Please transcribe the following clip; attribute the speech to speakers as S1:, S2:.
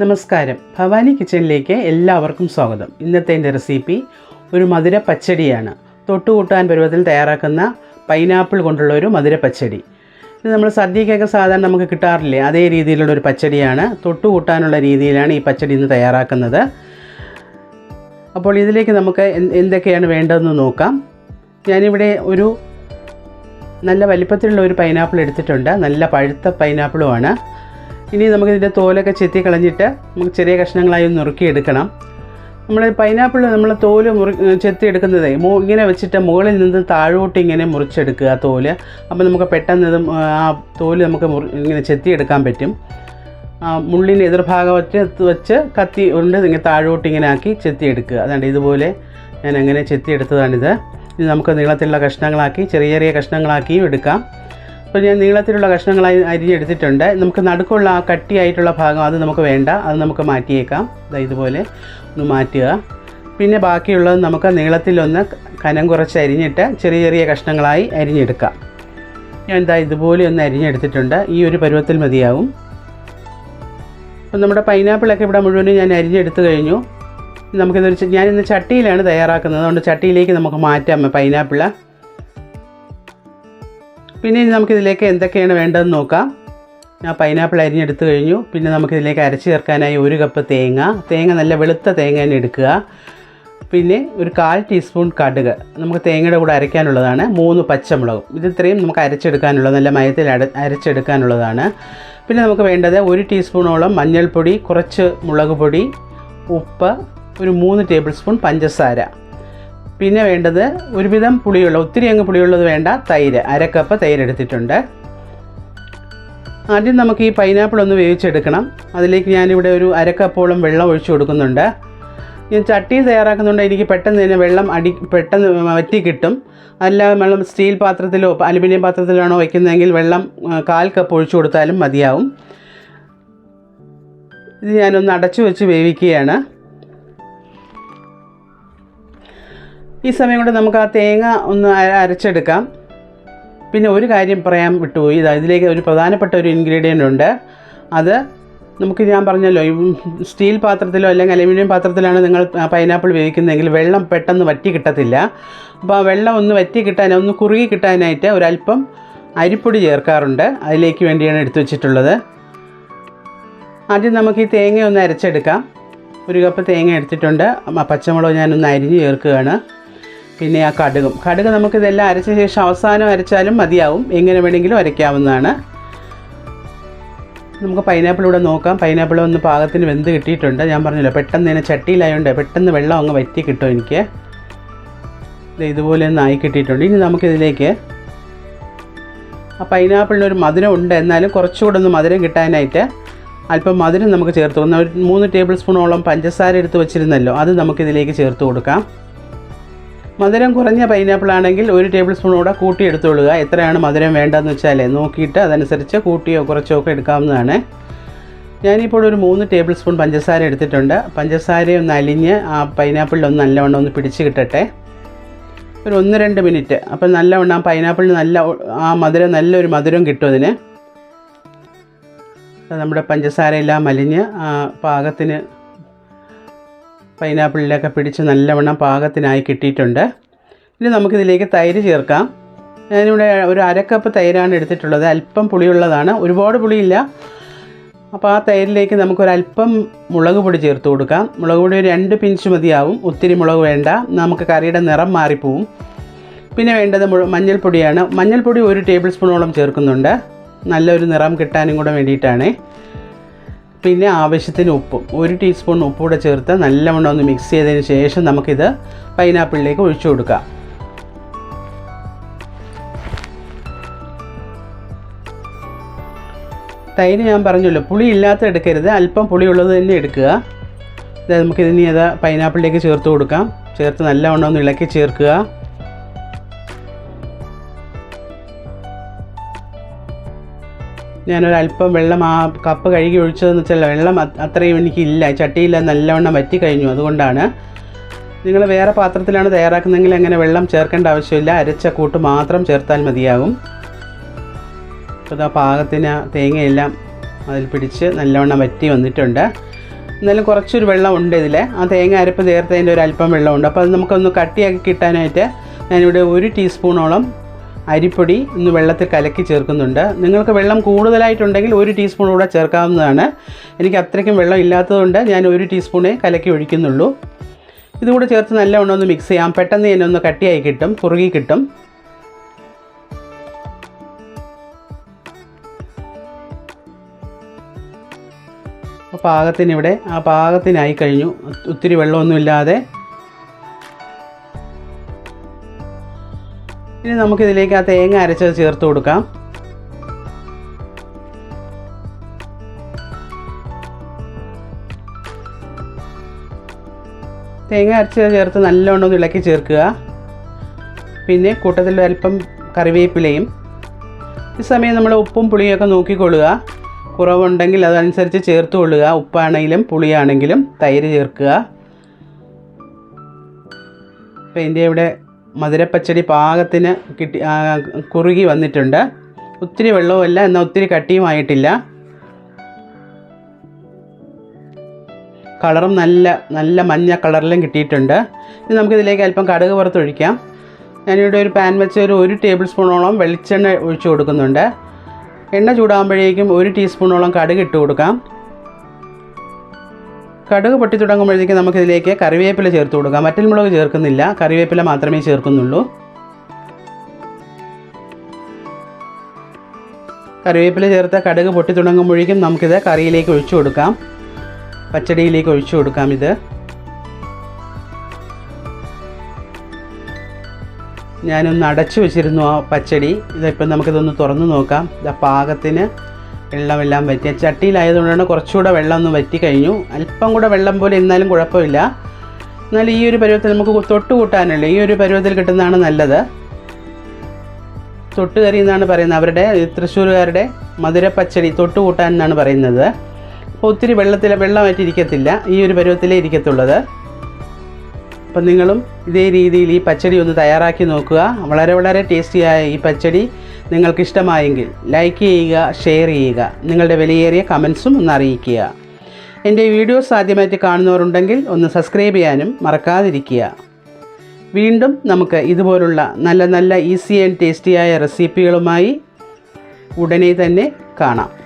S1: നമസ്കാരം. ഭവാനി കിച്ചണിലേക്ക് എല്ലാവർക്കും സ്വാഗതം. ഇന്നത്തെ എന്റെ റെസിപ്പി ഒരു മധുര പച്ചടിയാണ്. തൊട്ടുകൂട്ടാൻ പരുവത്തിൽ തയ്യാറാക്കുന്ന പൈനാപ്പിൾ കൊണ്ടുള്ള ഒരു മധുര പച്ചടി. ഇത് നമ്മൾ സദ്യക്കൊക്കെ സാധാരണ നമുക്ക് കിട്ടാറില്ലേ അതേ രീതിയിലുള്ള ഒരു പച്ചടിയാണ്. തൊട്ടുകൂട്ടാനുള്ള രീതിയിലാണ് ഈ പച്ചടി ഇന്ന് തയ്യാറാക്കുന്നത്. അപ്പോൾ ഇതിലേക്ക് നമുക്ക് എന്തൊക്കെയാണ് വേണ്ടതെന്ന് നോക്കാം. ഞാനിവിടെ ഒരു നല്ല വലിപ്പത്തിലുള്ള ഒരു പൈനാപ്പിൾ എടുത്തിട്ടുണ്ട്. നല്ല പഴുത്ത പൈനാപ്പിളുമാണ് ഇനി നമുക്കിതിന്റെ തോലൊക്കെ ചെത്തി കളഞ്ഞിട്ട് നമുക്ക് ചെറിയ കഷ്ണങ്ങളായി നുറുക്കിയെടുക്കണം നമ്മൾ പൈനാപ്പിൾ നമ്മൾ തോൽ മുറി ചെത്തി എടുക്കുന്നത് ഇങ്ങനെ വെച്ചിട്ട് മുകളിൽ നിന്ന് താഴോട്ട് ഇങ്ങനെ മുറിച്ചെടുക്കുക തോൽ. അപ്പോൾ നമുക്ക് പെട്ടെന്ന് ഇത് ആ തോൽ നമുക്ക് മുറി ഇങ്ങനെ ചെത്തിയെടുക്കാൻ പറ്റും. മുള്ളിന്റെ എതിർഭാഗം വെച്ച് വെച്ച് കത്തി ഉണ്ട് ഇങ്ങനെ താഴോട്ട് ഇങ്ങനെ ആക്കി ചെത്തിയെടുക്കുക അതാണ്ട് ഇതുപോലെ ഞാൻ അങ്ങനെ ചെത്തിയെടുത്തതാണിത് ഇനി നമുക്ക് നീളത്തിലുള്ള കഷ്ണങ്ങളാക്കി ചെറിയ ചെറിയ കഷ്ണങ്ങളാക്കിയും എടുക്കാം. അപ്പോൾ ഞാൻ നീളത്തിലുള്ള കഷ്ണങ്ങളായി അരിഞ്ഞെടുത്തിട്ടുണ്ട് നമുക്ക് നടുക്കുള്ള ആ കട്ടിയായിട്ടുള്ള ഭാഗം അത് നമുക്ക് വേണ്ട. അത് നമുക്ക് മാറ്റിയേക്കാം. ഇതുപോലെ ഒന്ന് മാറ്റുക. പിന്നെ ബാക്കിയുള്ളത് നമുക്ക് നീളത്തിലൊന്ന് കനം കുറച്ച് അരിഞ്ഞിട്ട് ചെറിയ ചെറിയ കഷ്ണങ്ങളായി അരിഞ്ഞെടുക്കാം. ഞാൻ എന്താ ഇതുപോലെ ഒന്ന് അരിഞ്ഞെടുത്തിട്ടുണ്ട്. ഈ ഒരു പരുവത്തിൽ മതിയാവും. അപ്പം നമ്മുടെ പൈനാപ്പിളൊക്കെ ഇവിടെ മുഴുവനും ഞാൻ അരിഞ്ഞെടുത്ത് കഴിഞ്ഞു. നമുക്കിതൊരു ഞാനിന്ന് ചട്ടിയിലാണ് തയ്യാറാക്കുന്നത്. അതുകൊണ്ട് ചട്ടിയിലേക്ക് നമുക്ക് മാറ്റാം. പൈനാപ്പിൾ പിന്നെ ഇനി നമുക്കിതിലേക്ക് എന്തൊക്കെയാണ് വേണ്ടതെന്ന് നോക്കാം. ഞാൻ പൈനാപ്പിൾ അരിഞ്ഞെടുത്ത് കഴിഞ്ഞു. പിന്നെ നമുക്കിതിലേക്ക് അരച്ച് ചേർക്കാനായി ഒരു കപ്പ് തേങ്ങ. തേങ്ങ നല്ല വെളുത്ത തേങ്ങ തന്നെ എടുക്കുക. പിന്നെ ഒരു കാൽ ടീസ്പൂൺ കടുക്. നമുക്ക് തേങ്ങയുടെ കൂടെ അരയ്ക്കാനുള്ളതാണ്. മൂന്ന് പച്ചമുളകും. ഇത് ഇത്രയും നമുക്ക് അരച്ചെടുക്കാനുള്ളത് നല്ല മയത്തിൽ അര അരച്ചെടുക്കാനുള്ളതാണ്. പിന്നെ നമുക്ക് വേണ്ടത് ഒരു ടീസ്പൂണോളം മഞ്ഞൾപ്പൊടി കുറച്ച് മുളക് പൊടി ഉപ്പ് ഒരു മൂന്ന് ടേബിൾ സ്പൂൺ പഞ്ചസാര. പിന്നെ വേണ്ടത് ഒരുവിധം പുളിയുള്ള ഒത്തിരി അങ്ങ് പുളിയുള്ളത് വേണ്ട തൈര്. അരക്കപ്പ് തൈര് എടുത്തിട്ടുണ്ട്. ആദ്യം നമുക്ക് ഈ പൈനാപ്പിൾ ഒന്ന് വേവിച്ചെടുക്കണം. അതിലേക്ക് ഞാനിവിടെ ഒരു അരക്കപ്പോളം വെള്ളം ഒഴിച്ചു കൊടുക്കുന്നുണ്ട്. ഞാൻ ചട്ടി തയ്യാറാക്കുന്നുണ്ട്. എനിക്ക് പെട്ടെന്ന് തന്നെ വെള്ളം അടി പെട്ടെന്ന് വറ്റി കിട്ടും. അല്ല വെള്ളം സ്റ്റീൽ പാത്രത്തിലോ അലുമിനിയം പാത്രത്തിലാണോ വയ്ക്കുന്നതെങ്കിൽ വെള്ളം കാൽ കപ്പ് ഒഴിച്ചു കൊടുത്താലും മതിയാവും. ഇത് ഞാനൊന്ന് അടച്ചു വെച്ച് വേവിക്കുകയാണ്. ഈ സമയം കൊണ്ട് നമുക്ക് ആ തേങ്ങ ഒന്ന് അരച്ചെടുക്കാം. പിന്നെ ഒരു കാര്യം പറയാൻ വിട്ടുപോയി. ഇതാ ഇതിലേക്ക് ഒരു പ്രധാനപ്പെട്ട ഒരു ഇൻഗ്രീഡിയന്റ് ഉണ്ട്. അത് നമുക്ക് ഞാൻ പറഞ്ഞല്ലോ സ്റ്റീൽ പാത്രത്തിലോ അല്ലെങ്കിൽ അലുമിനിയം പാത്രത്തിലാണ് നിങ്ങൾ പൈനാപ്പിൾ വേവിക്കുന്നതെങ്കിൽ വെള്ളം പെട്ടെന്ന് വറ്റി കിട്ടത്തില്ല. അപ്പോൾ ആ വെള്ളം ഒന്ന് വറ്റി കിട്ടാൻ ഒന്ന് കുറുകി കിട്ടാനായിട്ട് ഒരല്പം അരിപ്പൊടി ചേർക്കാറുണ്ട്. അതിലേക്ക് വേണ്ടിയാണ് എടുത്തു വെച്ചിട്ടുള്ളത്. ആദ്യം നമുക്ക് ഈ തേങ്ങ ഒന്ന് അരച്ചെടുക്കാം. ഒരു കപ്പ് തേങ്ങ എടുത്തിട്ടുണ്ട്. പച്ചമുളക് ഞാനൊന്ന് അരിഞ്ഞ് ചേർക്കുകയാണ്. പിന്നെ ആ കടുകും. കടുക് നമുക്കിതെല്ലാം അരച്ച ശേഷം അവസാനം അരച്ചാലും മതിയാവും. എങ്ങനെ വേണമെങ്കിലും അരയ്ക്കാവുന്നതാണ്. നമുക്ക് പൈനാപ്പിൾ ഇവിടെ നോക്കാം. പൈനാപ്പിൾ ഒന്ന് പാകത്തിന് വെന്ത് കിട്ടിയിട്ടുണ്ട്. ഞാൻ പറഞ്ഞല്ലോ പെട്ടെന്ന് തന്നെ ചട്ടിയിലായതുകൊണ്ട് പെട്ടെന്ന് വെള്ളം അങ്ങ് വറ്റി കിട്ടും എനിക്ക്. ഇതുപോലെ ഒന്ന് ആയി കിട്ടിയിട്ടുണ്ട്. ഇനി നമുക്കിതിലേക്ക് ആ പൈനാപ്പിളിന് ഒരു മധുരം ഉണ്ട്. എന്നാലും കുറച്ചുകൂടെ ഒന്ന് മധുരം കിട്ടാനായിട്ട് അല്പം മധുരം നമുക്ക് ചേർത്ത് കൊടുക്കാം. ഒരു മൂന്ന് ടേബിൾ സ്പൂണോളം പഞ്ചസാര എടുത്ത് വെച്ചിരുന്നല്ലോ അത് നമുക്കിതിലേക്ക് ചേർത്ത് കൊടുക്കാം. മധുരം കുറഞ്ഞ പൈനാപ്പിൾ ആണെങ്കിൽ ഒരു ടേബിൾ സ്പൂൺ കൂടെ കൂട്ടി എടുത്തുകൊള്ളുക എത്രയാണ് മധുരം വേണ്ടതെന്ന് വെച്ചാൽ നോക്കിയിട്ട് അതനുസരിച്ച് കൂട്ടിയോ കുറച്ചോ ഒക്കെ എടുക്കാവുന്നതാണ്. ഞാനിപ്പോൾ ഒരു മൂന്ന് ടേബിൾ സ്പൂൺ പഞ്ചസാര എടുത്തിട്ടുണ്ട്. പഞ്ചസാര ഒന്ന് അലിഞ്ഞ് ആ പൈനാപ്പിളിൽ ഒന്ന് നല്ലവണ്ണം ഒന്ന് പിടിച്ച് കിട്ടട്ടെ. ഒരു ഒന്ന് രണ്ട് മിനിറ്റ്. അപ്പം നല്ലവണ്ണം ആ പൈനാപ്പിളിന് നല്ല ആ മധുരം നല്ലൊരു മധുരം കിട്ടും അതിന്. അത് നമ്മുടെ പഞ്ചസാരയെല്ലാം അലിഞ്ഞ് ആ പാകത്തിന് പൈനാപ്പിളിലൊക്കെ പിടിച്ച് നല്ലവണ്ണം പാകത്തിനായി കിട്ടിയിട്ടുണ്ട്. ഇനി നമുക്കിതിലേക്ക് തൈര് ചേർക്കാം. ഞാനിവിടെ ഒരു അരക്കപ്പ് തൈരാണ് എടുത്തിട്ടുള്ളത്. അല്പം പുളിയുള്ളതാണ്. ഒരുപാട് പുളിയില്ല. അപ്പോൾ ആ തൈരിലേക്ക് നമുക്കൊരല്പം മുളക് പൊടി ചേർത്ത് കൊടുക്കാം. മുളക് പൊടി ഒരു രണ്ട് പിഞ്ച് മതിയാവും. ഒത്തിരി മുളക് വേണ്ട. നമുക്ക് കറിയുടെ നിറം മാറിപ്പോവും. പിന്നെ വേണ്ടത് മഞ്ഞൾപ്പൊടിയാണ്. മഞ്ഞൾപ്പൊടി ഒരു ടേബിൾ സ്പൂണോളം ചേർക്കുന്നുണ്ട്. നല്ലൊരു നിറം കിട്ടാനും കൂടെ വേണ്ടിയിട്ടാണ്. പിന്നെ ആവശ്യത്തിന് ഉപ്പും. ഒരു ടീസ്പൂൺ ഉപ്പ് കൂടെ ചേർത്ത് നല്ലവണ്ണം ഒന്ന് മിക്സ് ചെയ്തതിന് ശേഷം നമുക്കിത് പൈനാപ്പിളിലേക്ക് ഒഴിച്ചു കൊടുക്കാം. തൈര് ഞാൻ പറഞ്ഞല്ലോ പുളി ഇല്ലാത്ത എടുക്കരുത്. അല്പം പുളിയുള്ളത് തന്നെ എടുക്കുക. നമുക്കിതിനി അത് പൈനാപ്പിളിലേക്ക് ചേർത്ത് കൊടുക്കാം. ചേർത്ത് നല്ലവണ്ണം ഒന്ന് ഇളക്കി ചേർക്കുക. ഞാനൊരല്പം വെള്ളം ആ കപ്പ് കഴുകി ഒഴിച്ചതെന്ന് വെച്ചാൽ വെള്ളം അത് അത്രയും എനിക്കില്ല. ചട്ടിയിൽ നല്ലവണ്ണം വറ്റി കഴിഞ്ഞു അതുകൊണ്ടാണ് നിങ്ങൾ വേറെ പാത്രത്തിലാണ് തയ്യാറാക്കുന്നതെങ്കിൽ അങ്ങനെ വെള്ളം ചേർക്കേണ്ട ആവശ്യമില്ല. അരച്ച കൂട്ട് മാത്രം ചേർത്താൽ മതിയാകും. അപ്പോൾ ഇതാ പാകത്തിന് തേങ്ങയെല്ലാം അതിൽ പിടിച്ച് നല്ലവണ്ണം വറ്റി വന്നിട്ടുണ്ട്. എന്നാലും കുറച്ചൊരു വെള്ളം ഉണ്ട് ഇതിൽ ആ തേങ്ങ അരപ്പ് ചേർത്തതിന്റെ ഒരു അല്പം വെള്ളമുണ്ട്. അപ്പോൾ അത് നമുക്കൊന്ന് കട്ടിയാക്കി കിട്ടാനായിട്ട് ഞാനിവിടെ ഒരു ടീസ്പൂണോളം അരിപ്പൊടി ഒന്ന് വെള്ളത്തിൽ കലക്കി ചേർക്കുന്നുണ്ട്. നിങ്ങൾക്ക് വെള്ളം കൂടുതലായിട്ടുണ്ടെങ്കിൽ ഒരു ടീസ്പൂൺ കൂടെ ചേർക്കാവുന്നതാണ്. എനിക്ക് അത്രയ്ക്കും വെള്ളം ഇല്ലാത്തതുകൊണ്ട് ഞാൻ ഒരു ടീസ്പൂണേ കലക്കി ഒഴിക്കുന്നുള്ളൂ. ഇതുകൂടെ ചേർത്ത് നല്ലവണ്ണം ഒന്ന് മിക്സ് ചെയ്യാം. പെട്ടെന്ന് തന്നെ ഒന്ന് കട്ടിയായി കിട്ടും കുറുകി കിട്ടും. അപ്പോൾ പാകത്തിന് ഇവിടെ ആ പാകത്തിനായി കഴിഞ്ഞു. ഒത്തിരി വെള്ളമൊന്നുമില്ലാതെ ഇനി നമുക്കിതിലേക്ക് ആ തേങ്ങ അരച്ചത് ചേർത്ത് കൊടുക്കാം. തേങ്ങ അരച്ചത് ചേർത്ത് നല്ലോണം ഒന്ന് ഇളക്കി ചേർക്കുക. പിന്നെ കൂട്ടത്തിൽ അല്പം കറിവേപ്പിലയും ഈ സമയം നമ്മൾ ഉപ്പും പുളിയൊക്കെ നോക്കിക്കൊള്ളുക. കുറവുണ്ടെങ്കിൽ അതനുസരിച്ച് ചേർത്ത് കൊള്ളുക. ഉപ്പാണെങ്കിലും പുളിയാണെങ്കിലും തൈര് ചേർക്കുക. അപ്പോൾ ഇതിന്റെ ഇവിടെ മധുരപ്പച്ചടി പാകത്തിന് കിട്ടി കുറുകി വന്നിട്ടുണ്ട്. ഒത്തിരി വെള്ളവുമല്ല എന്നാൽ ഒത്തിരി കട്ടിയുമായിട്ടില്ല കളറും നല്ല നല്ല മഞ്ഞ കളറിലും കിട്ടിയിട്ടുണ്ട്. ഇനി നമുക്കിതിലേക്ക് അല്പം കടുക് പുറത്തൊഴിക്കാം ഞാനിവിടെ ഒരു പാൻ വെച്ച് ഒരു ഒരു ടേബിൾ സ്പൂണോളം വെളിച്ചെണ്ണ ഒഴിച്ചു കൊടുക്കുന്നുണ്ട്. എണ്ണ ചൂടാകുമ്പോഴേക്കും ഒരു ടീസ്പൂണോളം കടുക് ഇട്ട് കൊടുക്കാം. കടുക് പൊട്ടി തുടങ്ങുമ്പോഴേക്കും നമുക്കിതിലേക്ക് കറിവേപ്പില ചേർത്ത് കൊടുക്കാം. മറ്റൽ മുളക് ചേർക്കുന്നില്ല. കറിവേപ്പില മാത്രമേ ചേർക്കുന്നുള്ളൂ. കറിവേപ്പില ചേർത്ത കടുക് പൊട്ടി തുടങ്ങുമ്പോഴേക്കും നമുക്കിത് കറിയിലേക്ക് ഒഴിച്ചു കൊടുക്കാം. പച്ചടിയിലേക്ക് ഒഴിച്ചു കൊടുക്കാം ഇത്. ഞാനൊന്ന് അടച്ചു വെച്ചിരുന്നു ആ പച്ചടി. ഇതിപ്പം നമുക്കിതൊന്ന് തുറന്നു നോക്കാം. പാകത്തിന് വെള്ളമെല്ലാം വറ്റി. ചട്ടിയിലായതുകൊണ്ടാണ് കുറച്ചുകൂടെ വെള്ളം ഒന്ന് വറ്റി കഴിഞ്ഞു. അല്പം കൂടെ വെള്ളം പോലെ എന്നാലും കുഴപ്പമില്ല. എന്നാൽ ഈ ഒരു പരുവത്തിൽ നമുക്ക് തൊട്ട് കൂട്ടാനല്ലേ ഈ ഒരു പരുവത്തിൽ കിട്ടുന്നതാണ് നല്ലത്. തൊട്ടുകറി എന്നാണ് പറയുന്നത്. അവരുടെ തൃശ്ശൂരുകാരുടെ മധുരപ്പച്ചടി തൊട്ട് കൂട്ടാൻ എന്നാണ് പറയുന്നത്. അപ്പോൾ ഒത്തിരി വെള്ളത്തിൽ വെള്ളമായിട്ട് ഇരിക്കത്തില്ല. ഈ ഒരു പരുവത്തിലേ ഇരിക്കത്തുള്ളത്. അപ്പം നിങ്ങളും ഇതേ രീതിയിൽ ഈ പച്ചടി ഒന്ന് തയ്യാറാക്കി നോക്കുക. വളരെ വളരെ ടേസ്റ്റിയായ ഈ പച്ചടി. നിങ്ങൾക്ക് ഇഷ്ടമായെങ്കിൽ ലൈക്ക് ചെയ്യുക ഷെയർ ചെയ്യുക നിങ്ങളുടെ വിലയേറിയ കമൻസും ഒന്ന് അറിയിക്കുക. എന്റെ വീഡിയോസ് ആദ്യമായിട്ട് കാണുന്നവരുണ്ടെങ്കിൽ ഒന്ന് സബ്സ്ക്രൈബ് ചെയ്യാനും മറക്കാതിരിക്കുക. വീണ്ടും നമുക്ക് ഇതുപോലുള്ള നല്ല നല്ല ഈസി ആൻഡ് ടേസ്റ്റിയായ റെസിപ്പികളുമായി ഉടനെ തന്നെ കാണാം.